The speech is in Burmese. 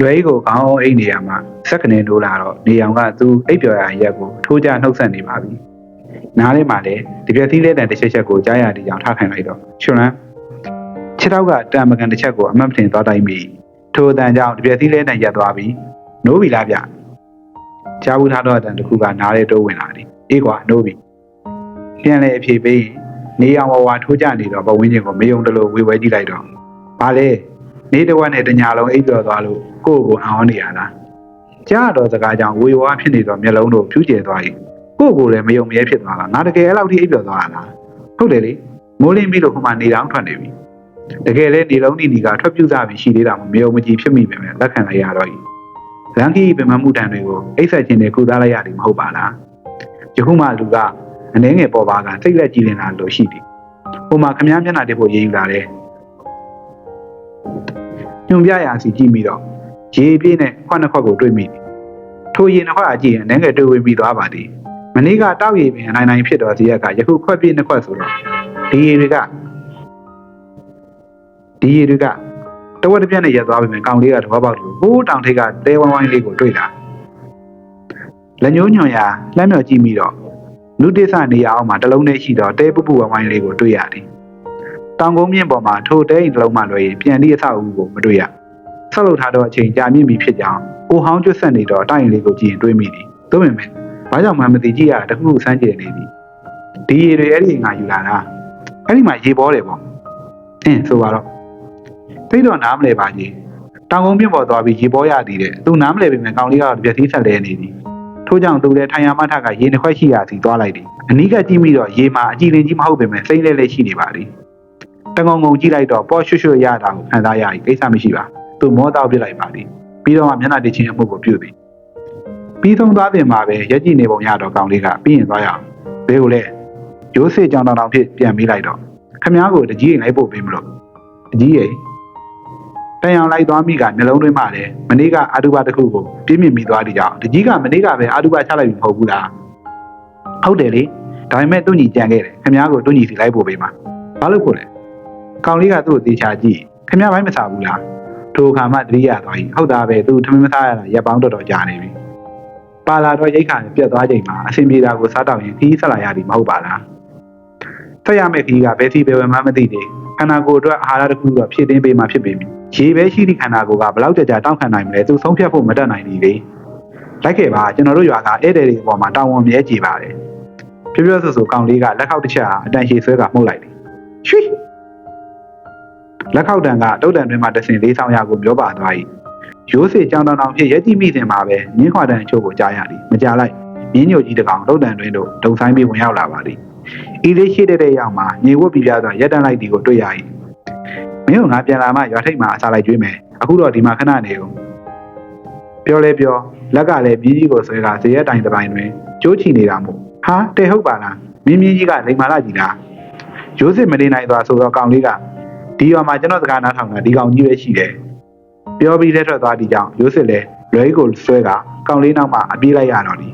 လွယ်ကိုခေါင်းအောင်အိတ်နေရမှာစက်ကနေလိုးလာတော့နေအောင်ကသူ့အိပ်ပျော်ရာရက်ကိုထိုးကြနှုတ်ဆက်နေပါပြီနားလေးမှာလည်းတပြက်သီးလေးတန်တစ်ချက်ချက်ကိုကြားရတဲ့ကြောင်ထားခိုင်းလိုက်တော့ချွန်းလန်းခြေထောက်ကတံမကန်တစ်ချက်ကိုအမတ်မတင်သွားတိုင်းပြီထိုအတန်ကြောင့်တပြက်သီးလေးတန်ရက်သွားပြီနိုးပြီလားဗျကြားဘူးထားတော့အတန်တစ်ခုကနားလေးတိုးဝင်လာသည်အေးကွာနိုးပြီပြန်လေအဖြေပေးရင်နေအောင်ဝဝထိုးကြနေတော့ဘဝင်းချင်းကိုမေယုံတလို့ဝေဝဲကြည့်လိုက်တော့ဘာလဲ နေတဝက်နဲ့တညာလုံးအိပ်ပျော်သွားလို့ကိုယ့်ကိုယ်အောင်နေရလားကြားတော့စကားကြောင့်ဝေဝါးဖြစ်နေတော့မျက်လုံးတို့ဖြူးကျဲသွားပြီကိုယ့်ကိုယ်လည်းမယုံမြဲဖြစ်သွားတာငါတကယ်အဲ့လောက်ထိအိပ်ပျော်သွားတာလားဟုတ်တယ်လေမိုးလင်းပြီးလို့ခမနေတောင်ထွက်နေပြီတကယ်လဲနေလုံးနီနီကထွက်ပြူစားပြီးရှိသေးတာမယုံမကြည်ဖြစ်မိပဲလက်ခံလိုက်ရတော့ဤလန်ကီပင်မမှုတန်တွေကိုအိပ်ဆက်ခြင်းတွေကုသလိုက်ရတယ်မဟုတ်ပါလားယခုမှလူကအနှဲငယ်ပေါ်ပါကစိတ်လက်ကြည်လင်လာလို့ရှိသည်ဟိုမှာခမားမျက်နှာတစ်ဖို့ရေးယူလာတယ် ညွန်ပြရာစီကြည့်ပြီးတော့ရေပြည့်နဲ့ခွက်နှစ်ခွက်ကိုတွေးမိတယ်ထိုရေနှစ်ခွက်အကြည့်ရင်လည်းငယ်တွေးဝေးပြီးသွားပါသည်မနေ့ကတောက်ရည်ပင်အနိုင်နိုင်ဖြစ်တော်စီရက်ကယခုခွက်ပြည့်နှစ်ခွက်ဆိုတော့ဒီရေတွေကဒီရေတွေကတဝက်တစ်ပြက်နဲ့ရက်သွားပြီမယ်ကောင်လေးကတဘောပေါက်လို့ဟိုးတောင်ထိပ်ကတဲဝိုင်းဝိုင်းလေးကိုတွေ့တာလက်ညှိုးညွန်ရာလှမ်းမြော်ကြည့်ပြီးတော့လူတိဆနေရအောင်မှာတလုံးနဲ့ရှိတော့တဲပူပူဝိုင်းဝိုင်းလေးကိုတွေ့ရတယ် တောင်ကုန်းမြင့်ပေါ်မှာထိုတဲအိမ်တစ်လုံးမှလွှဲရင်ပြန်ပြီးအဆောက်အဦကိုမတွေ့ရဆောက်လုပ်ထားတော့အချိန်ကြာမြင့်ပြီဖြစ်ကြောင်းအိုဟောင်းကျွတ်ဆက်နေတော့တိုက်ရင်လေးကိုကြည့်ရင်တွေးမိတယ်သို့ပေမဲ့ဘာကြောင့်မှမသိကြည့်ရတာတစ်ခုခုစမ်းကြည့်နေပြီဒီရေတွေအဲ့ဒီငါယူလာတာအဲ့ဒီမှာရေပေါ်တယ်ပေါ့အင်းဆိုပါတော့သိတော့နားမလဲပါကြီးတောင်ကုန်းမြင့်ပေါ်သွားပြီးရေပေါ်ရသည်တဲ့သူနားမလဲပေမဲ့ကောင်လေးကတော့ပြည့်စည်ဆက်လဲနေသည်ထို့ကြောင့်သူလည်းထိုင်ရမထကရေနှစ်ခွက်ရှိရာစီသွားလိုက်သည်အနီးကကြည့်မိတော့ရေမှာအကြည်လင်ကြီးမဟုတ်ပေမဲ့စိမ့်လဲလဲရှိနေပါသည် တငုံငုံကြည့်လိုက်တော့ပေါ်ရွှွှွှရတာကိုခံစားရပြီကိစ္စမရှိပါသူမောတောက်ပြစ်လိုက်ပါလိပြီးတော့မှမျက်နှာတစ်ချင်းအမှုကိုပြုတ်ပြီပြီးဆုံးသွားတင်မှာပဲရက်ကြည့်နေပုံရတော့ကောင်လေးကပြီးရင်သွားရအောင်ဘဲကိုလဲရိုးစစ်ကြောင်တောင်တောင်ဖြစ်ပြန်ပြီးလိုက်တော့ခမားကိုတကြီးရင်လိုက်ဖို့ပေးမလို့တကြီးရဲ့တန်အောင်လိုက်သွားမိကနှလုံးသွင်းမှလည်းမနေ့ကအာတုဘတစ်ခုကိုပြင်းမြင့်မိသွားတဲ့ကြောင့်တကြီးကမနေ့ကပဲအာတုဘချလိုက်ပြီမဟုတ်ဘူးလားဟုတ်တယ်လေဒါပေမဲ့သူ့ညီကြံခဲ့တယ်ခမားကိုသူ့ညီစီလိုက်ဖို့ပေးမှာဘာလို့ဖို့လဲ ကောင်လေးကသူ့ကိုတေချာကြည့်ခင်ဗျားဘိုင်းမစားဘူးလားထိုအခါမှတတိယသွားကြီးဟုတ်တာပဲသူထမင်းမစားရတာရက်ပေါင်းတော်တော်ကြာနေပြီပါလာတော့ရိတ်ခါနဲ့ပြတ်သွားချိန်မှာအဆင်ပြေတာကိုစားတော့ရင်ခီးဆက်လာရသည်မဟုတ်ပါလားဆက်ရမယ့်ခီးကဘယ်စီဘယ်ဝမှမသိသေးခန္ဓာကိုယ်အတွက်အာဟာရတစ်ခုတော့ဖြည့်တင်းပေးမှဖြစ်ပေမည်ရေပဲရှိသည့်ခန္ဓာကိုယ်ကဘယ်လောက်ကြာကြာတောင့်ခံနိုင်မလဲသူဆုံးဖြတ်ဖို့မတတ်နိုင်သေးလေလိုက်ခဲ့ပါကျွန်တော်တို့ရွာကဧည့်သည်တွေအပေါ်မှာတောင်းဝန်မြဲကြည်ပါတယ်ပြပြဆိုဆိုကောင်လေးကလက်ခောက်တစ်ချက်ဟာအတန်ရှည်ဆွဲကမှုတ်လိုက်တယ်ရွှိ လက်ခောက်တံကတုတ်တံတွင်မှတဆင်လေးဆောင်ရကိုပြောပါသွား၏ရိုးစေကြောင်တောင်တောင်ဖြစ်ရက်ကြည့်မိစဉ်မှာပဲမြင်းခွာတံအချို့ကိုကြားရသည်မကြားလိုက်မြင်းညိုကြီးတစ်ကောင်တုတ်တံတွင်တို့ဒုံဆိုင်ပြီးဝင်ရောက်လာပါသည်ဤလေးရှိတဲ့တဲ့ရောက်မှာညီဝတ်ပြပြစွာရက်တန်းလိုက်သည်ကိုတွေ့ရ၏မင်းကငါပြန်လာမှရွာထိပ်မှာအစားလိုက်ကျွေးမယ်အခုတော့ဒီမှာခဏနေဦးပြောလဲပြောလက်ကလည်းမြင်းကြီးကိုဆွဲကဇေယျတိုင်တစ်ပိုင်းတွင်ကျိုးချီနေတာမို့ဟာတဲဟုတ်ပါလားမြင်းမြင်းကြီးကလိမ်မာလာကြီးလားရိုးစစ်မနေနိုင်သွားဆိုတော့ကောင်လေးက ဒီရွာမှာကျွန်တော်စကားနားထောင်တာဒီကောင်ကြီးပဲရှိတယ်။ပြောပြီးလက်ထွက်သွားဒီကြောင့်ရိုးစစ်လဲလွဲကိုဆွဲကကောင်လေးနောက်မှအပြေးလိုက်ရတော့ဒီ